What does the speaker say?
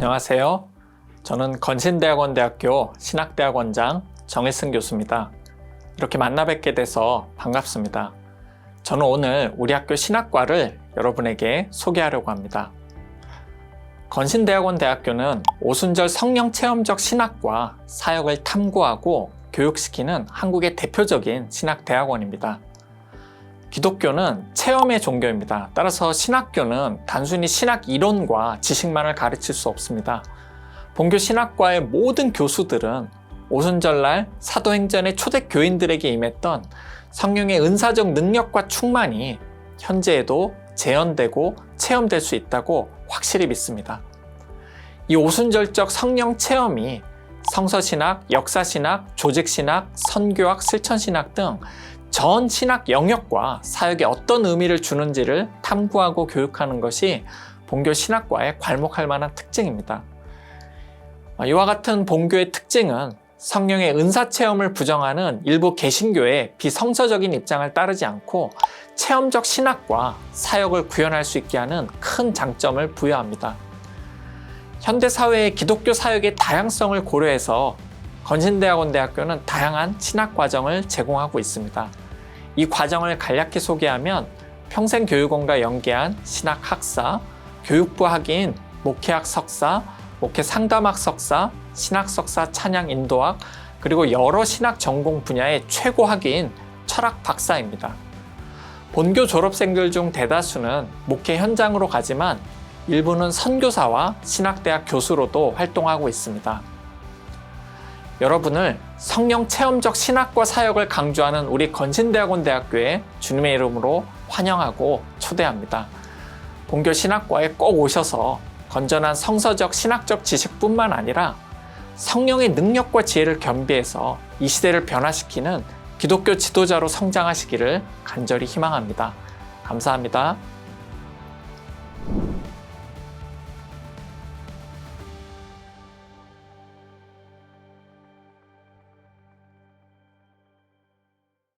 안녕하세요. 저는 건신대학원대학교 신학대학원장 정일승 교수입니다. 이렇게 만나 뵙게 돼서 반갑습니다. 저는 오늘 우리 학교 신학과를 여러분에게 소개하려고 합니다. 건신대학원대학교는 오순절 성령 체험적 신학과 사역을 탐구하고 교육시키는 한국의 대표적인 신학대학원입니다. 기독교는 체험의 종교입니다. 따라서 신학교는 단순히 신학 이론과 지식만을 가르칠 수 없습니다. 본교 신학과의 모든 교수들은 오순절날 사도행전의 초대 교인들에게 임했던 성령의 은사적 능력과 충만이 현재에도 재현되고 체험될 수 있다고 확실히 믿습니다. 이 오순절적 성령 체험이 성서신학, 역사신학, 조직신학, 선교학, 실천신학 등 전 신학 영역과 사역에 어떤 의미를 주는지를 탐구하고 교육하는 것이 본교 신학과의 괄목할 만한 특징입니다. 이와 같은 본교의 특징은 성령의 은사 체험을 부정하는 일부 개신교의 비성서적인 입장을 따르지 않고 체험적 신학과 사역을 구현할 수 있게 하는 큰 장점을 부여합니다. 현대 사회의 기독교 사역의 다양성을 고려해서 건신대학원대학교는 다양한 신학 과정을 제공하고 있습니다. 이 과정을 간략히 소개하면 평생교육원과 연계한 신학 학사, 교육부 학위인 목회학 석사, 목회 상담학 석사, 신학 석사 찬양 인도학, 그리고 여러 신학 전공 분야의 최고 학위인 철학 박사입니다. 본교 졸업생들 중 대다수는 목회 현장으로 가지만 일부는 선교사와 신학대학 교수로도 활동하고 있습니다. 여러분을 성령 체험적 신학과 사역을 강조하는 우리 건신대학원 대학교에 주님의 이름으로 환영하고 초대합니다. 본교 신학과에 꼭 오셔서 건전한 성서적 신학적 지식뿐만 아니라 성령의 능력과 지혜를 겸비해서 이 시대를 변화시키는 기독교 지도자로 성장하시기를 간절히 희망합니다. 감사합니다.